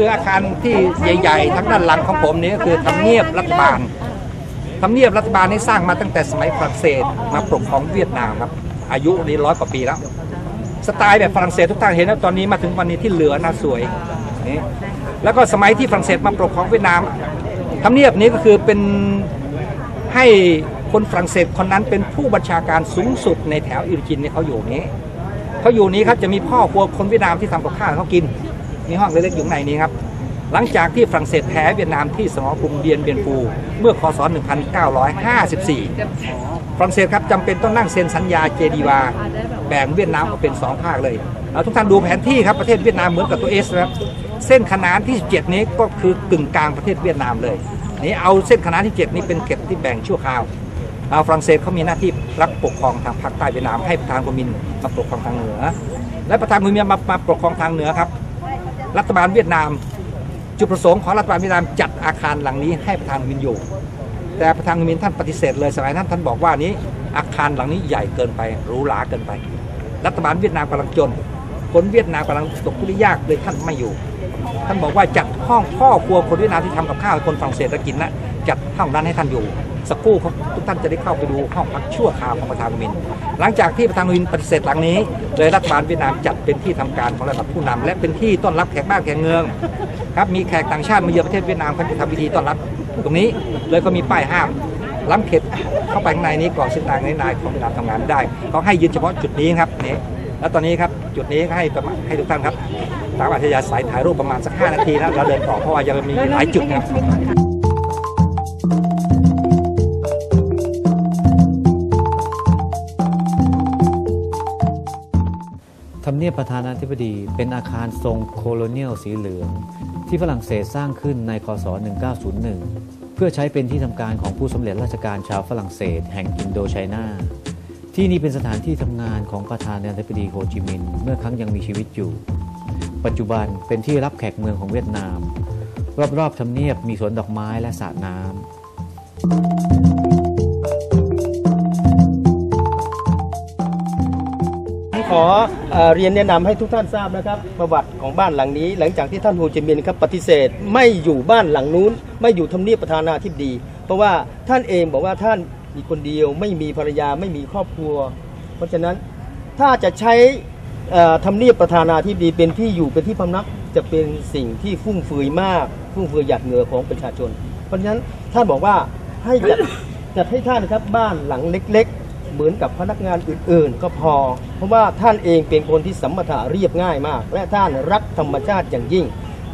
คืออาคารที่ใหญ่ ๆ ทั้งด้านหลังของผมนี้ก็คือทำเนียบรัฐบาลทำเนียบรัฐบาลนี่สร้างมาตั้งแต่สมัยฝรั่งเศสมาปกครองเวียดนามครับ อายุนี้ร้อยกว่าปีแล้ว สไตล์แบบฝรั่งเศสทุกท่านเห็นแล้วตอนนี้มาถึงวันนี้ที่เหลือน่าสวยนี่แล้วก็สมัยที่ฝรั่งเศสมาปกครองเวียดนามทำเนียบนี้ก็คือเป็นให้ คนฝรั่งเศสคนนั้นเป็นผู้บัญชาการสูงสุดในแถวอิริจินเนี่ยเขาอยู่นี้เขาอยู่นี้ครับจะมีพ่อครัวคนเวียดนามที่ทำกับข้าวเขากินมีห้องเล็กๆอยู่ในนี้ครับหลังจากที่ฝรั่งเศสแพ้เวียดนามที่สมรภูมิเดียนเบียนฟูเมื่อคศ 1954 ฝรั่งเศสครับจำเป็นต้องนั่งเซ็นสัญญาเจดีวา แบ่งเวียดนามออกเป็น 2 ภาคเลยเอาทุกท่านดูแผนที่ครับประเทศเวียดนามเหมือนกับตัวเอสครับเส้นขนานที่ 7 นี้ก็คือกึ่งกลางประเทศเวียดนามเลยนี่เอาเส้นขนานที่ 7 นี้เป็นเขตที่แบ่งชั่วคราว ฝรั่งเศสเขามีหน้าที่รับปกครองทางภาคใต้เวียดนามให้ประธานโคมินมาปกครองทางเหนือ และประธานโคมินมามาปกครองทางเหนือครับ รัฐบาลเวียดนาม จุดประสงค์ของรัฐบาลเวียดนามจัดอาคารหลังนี้ให้ประธานมินอยู่ แต่ประธานมินท่านปฏิเสธเลยสมัยนั้นท่านบอกว่านี้ อาคารหลังนี้ใหญ่เกินไปหรูหราเกินไป รัฐบาลเวียดนามกำลังจนคนเวียดนามกำลังตกทุกข์ยากเลยท่านไม่อยู่ ท่านบอกว่าจัดห้องพ่อครัวคนเวียดนามที่ทำกับข้าวคนฝรั่งเศสกินนะจัดห้องนั้นให้ท่านอยู่ สักครู่ทุกท่านจะได้เข้าไปดูห้องพักชั่วคราวของประธานมิน หลังจากที่ประธานมินปฏิเสธหลังนี้เลยรัฐบาลเวียดนามจัดเป็นที่ทำการของระดับผู้นำและเป็นที่ต้อนรับแขกบ้านแขกเมืองครับมีแขกต่างชาติมาเยือนประเทศเวียดนามเขาจะทำพิธีต้อนรับ ตรงนี้เลยก็มีป้ายห้ามล้ำเขตเข้าไปข้างในนี้ก่อนซึ่งทางในนายของเวียดนามทำงานไม่ได้เขาให้ยืนเฉพาะจุดนี้ครับนี่แล้วตอนนี้ครับจุดนี้ให้ประมาณให้ทุกท่านครับตามอัธยาศัยถ่ายรูปประมาณสัก 5 นาทีแล้วเราเดินต่อเพราะว่ายังมีหลายจุดนะครับ ทำเนียบประธานาธิบดีเป็นอาคารทรงโคโลเนียลสีเหลือง ที่ฝรั่งเศสสร้างขึ้นในคศ 1901 เพื่อใช้เป็นที่ทำการของผู้สำเร็จราชการชาวฝรั่งเศส แห่งอินโดไชน่า ที่นี่เป็นสถานที่ทำงานของประธานาธิบดีโฮจิมินห์เมื่อครั้งยังมีชีวิตอยู่ ปัจจุบันเป็นที่รับแขกเมืองของเวียดนาม รอบๆทำเนียบมีสวนดอกไม้และสระน้ำ ขอเอ่อเรียนแนะนำให้ทุกท่านทราบนะครับ ประวัติของบ้านหลังนี้ หลังจากที่ท่านโฮจิมินห์ครับปฏิเสธไม่อยู่บ้านหลังนู้น ไม่อยู่ทำเนียบประธานาธิบดี เพราะว่าท่านเองบอกว่าท่านมีคนเดียว ไม่มีภรรยาไม่มีครอบครัว เพราะฉะนั้นถ้าจะใช้ทำเนียบประธานาธิบดีเป็นที่อยู่เป็นที่พำนักจะเป็นสิ่งที่ฟุ่มเฟือยมากฟุ่มเฟือยหยาดเหงื่อของประชาชน เพราะฉะนั้นท่านบอกว่าให้จัดจัดให้ท่านนะครับบ้านหลังเล็ก ๆ เหมือนกับพนักงานอื่นๆ ก็พอ เพราะว่าท่านเองเป็นคนที่สัมถะเรียบง่ายมาก และท่านรักธรรมชาติอย่างยิ่ง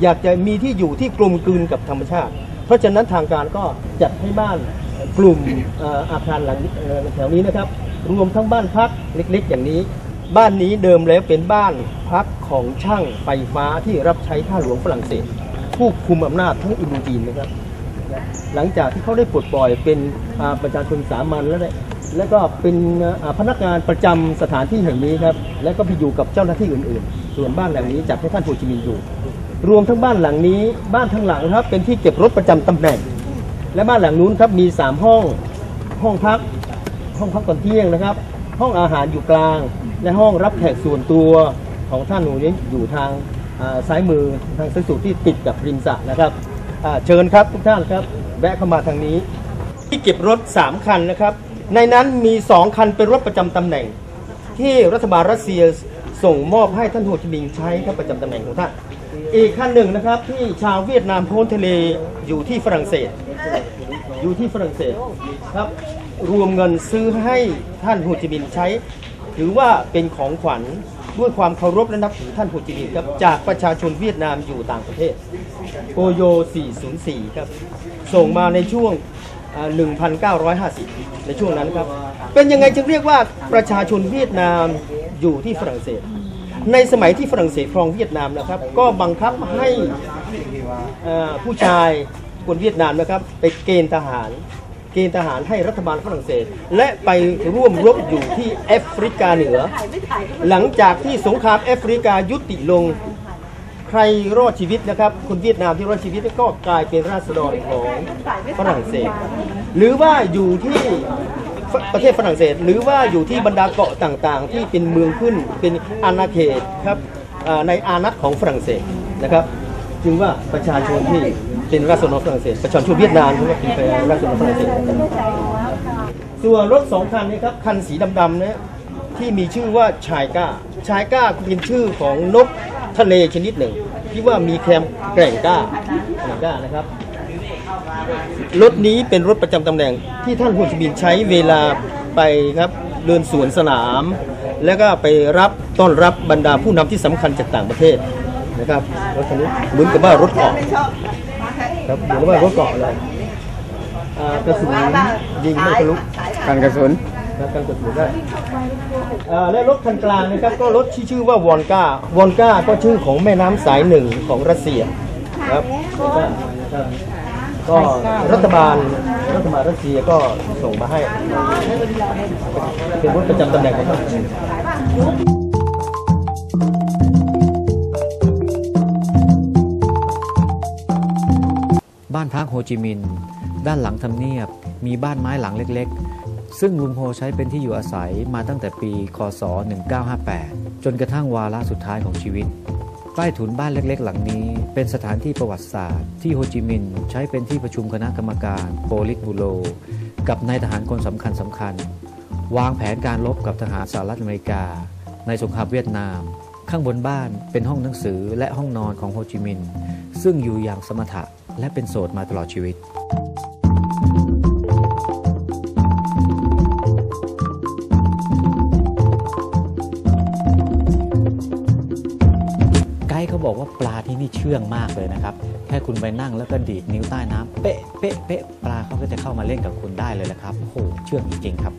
อยากจะมีที่อยู่ที่กลมกลืนกับธรรมชาติ เพราะฉะนั้นทางการก็จัดให้บ้านกลุ่มอาคารหลังแถวนี้นะครับ รวมทั้งบ้านพักเล็กๆ อย่างนี้ บ้านนี้เดิมแล้วเป็นบ้านพักของช่างไฟฟ้าที่รับใช้ข้าหลวงฝรั่งเศส ผู้คุมอำนาจทั้งอินโดจีนนะครับหลังจากที่เขาได้ปลดปล่อยเป็นประชาชนสามัญแล้วเนี่ย แล้วก็เป็นพนักงานประจำสถานที่แห่งนี้ครับแล้วก็ไปอยู่กับเจ้าหน้าที่อื่นๆ ส่วนบ้านหลังนี้จัดให้ท่านโฮจิมินห์อยู่ รวมทั้งบ้านหลังนี้บ้านทั้งหลังครับเป็นที่เก็บรถประจำตำแหน่ง และบ้านหลังนู้นครับมี 3 ห้องห้องพักห้องพักตอนเที่ยงนะครับ ห้องอาหารอยู่กลาง และห้องรับแขกส่วนตัวของท่านหนูนี้อยู่ทางซ้ายมือทางซ้ายสุดที่ติดกับริมสระนะครับเชิญครับทุกท่านครับแวะเข้ามาทางนี้ ที่เก็บรถ 3 คันนะครับ ในนั้นมี2คันเป็นรถประจำตำแหน่ง ที่รัฐบาลรัสเซียส่งมอบให้ท่านโฮจิมินห์ใช้ครับประจำตำแหน่งของท่าน อีกคันหนึ่งนะครับที่ชาวเวียดนามพ้นทะเลอยู่ที่ฝรั่งเศส อยู่ที่ฝรั่งเศสครับรวมเงินซื้อให้ท่านโฮจิมินห์ใช้ ถือว่าเป็นของขวัญด้วยความเคารพและนับถือท่านโฮจิมินห์ครับจากประชาชนเวียดนามอยู่ต่างประเทศโอโย 404 ครับ ส่งมาในช่วง 1950 ในช่วงนั้นครับ เป็นยังไงจึงเรียกว่าประชาชนเวียดนามอยู่ที่ฝรั่งเศส ในสมัยที่ฝรั่งเศสครองเวียดนามนะครับ ก็บังคับให้ผู้ชายคนเวียดนามนะครับ ไปเกณฑ์ทหาร เกณฑ์ทหารให้รัฐบาลฝรั่งเศส และไปร่วมรบอยู่ที่แอฟริกาเหนือ หลังจากที่สงครามแอฟริกายุติลง รรอดชีวิตนะครับคนเวียดนามที่รอดชีวิตก็กลายเป็นราษฎรของฝรั่งเศส หรือว่าอยู่ที่ประเทศฝรั่งเศส หรือว่าอยู่ที่บรรดาเกาะต่างๆ ที่เป็นเมืองขึ้นเป็นอาณาเขตครับอ่าในอานัตของฝรั่งเศสนะครับจึงว่าประชาชนที่เป็นราษฎรฝรั่งเศสประชาชนเวียดนามที่ว่าเป็นราษฎรฝรั่งเศสส่วนรถสองคันนี้ครับคันสีดำๆเนี่ยที่มีชื่อว่าชายก้าชายก้าเป็นชื่อของนก ทะเลชนิดหนึ่ง ที่ว่ามีแคมแกร่งกล้าแกร่งกล้านะครับรถนี้เป็นรถประจำตำแหน่งที่ท่านโฮจิมินใช้เวลาไปครับเดินสวนสนาม แล้วก็ไปรับต้อนรับบรรดาผู้นำที่สำคัญจากต่างประเทศนะครับรถคันนี้เหมือนกับว่ารถเกาะครับเหมือนกับว่ารถเกาะเลยอ่ากระสุนยิงไม่ทะลุกันกระสุน ครับการกระสุนได้และรถคันกลางนะครับก็รถที่ชื่อว่าวอนก้าวอนก้าก็ชื่อของแม่น้ำสายหนึ่งของรัสเซียครับก็รัฐบาลรัฐบาลรัสเซียก็ส่งมาให้ เป็นรถประจำตำแหน่งของท่าบ้านพักโฮจิมินห์ด้านหลังทำเนียบ มีบ้านไม้หลังเล็ก ซึ่งลุงโฮใช้เป็นที่อยู่อาศัยมาตั้งแต่ปีคศ 1958 จนกระทั่งวาระสุดท้ายของชีวิต ใต้ถุนบ้านเล็กๆ หลังนี้เป็นสถานที่ประวัติศาสตร์ ที่โฮจิมินห์ใช้เป็นที่ประชุมคณะกรรมการโปลิตบูโรกับนายทหารคนสำคัญสำคัญๆวางแผนการรบกับทหารสหรัฐอเมริกา ในสงครามเวียดนาม ข้างบนบ้านเป็นห้องหนังสือและห้องนอนของโฮจิมินห์ซึ่งอยู่อย่างสมถะและเป็นโสดมาตลอดชีวิต บอกว่าปลาที่นี่เชื่องมากเลยนะครับ แค่คุณไปนั่งแล้วก็ดีดนิ้วใต้น้ำเป๊ะเป๊ะเป๊ะปลาเขาก็จะเข้ามาเล่นกับคุณได้เลยนะครับโอ้โหเชื่องจริงๆครับ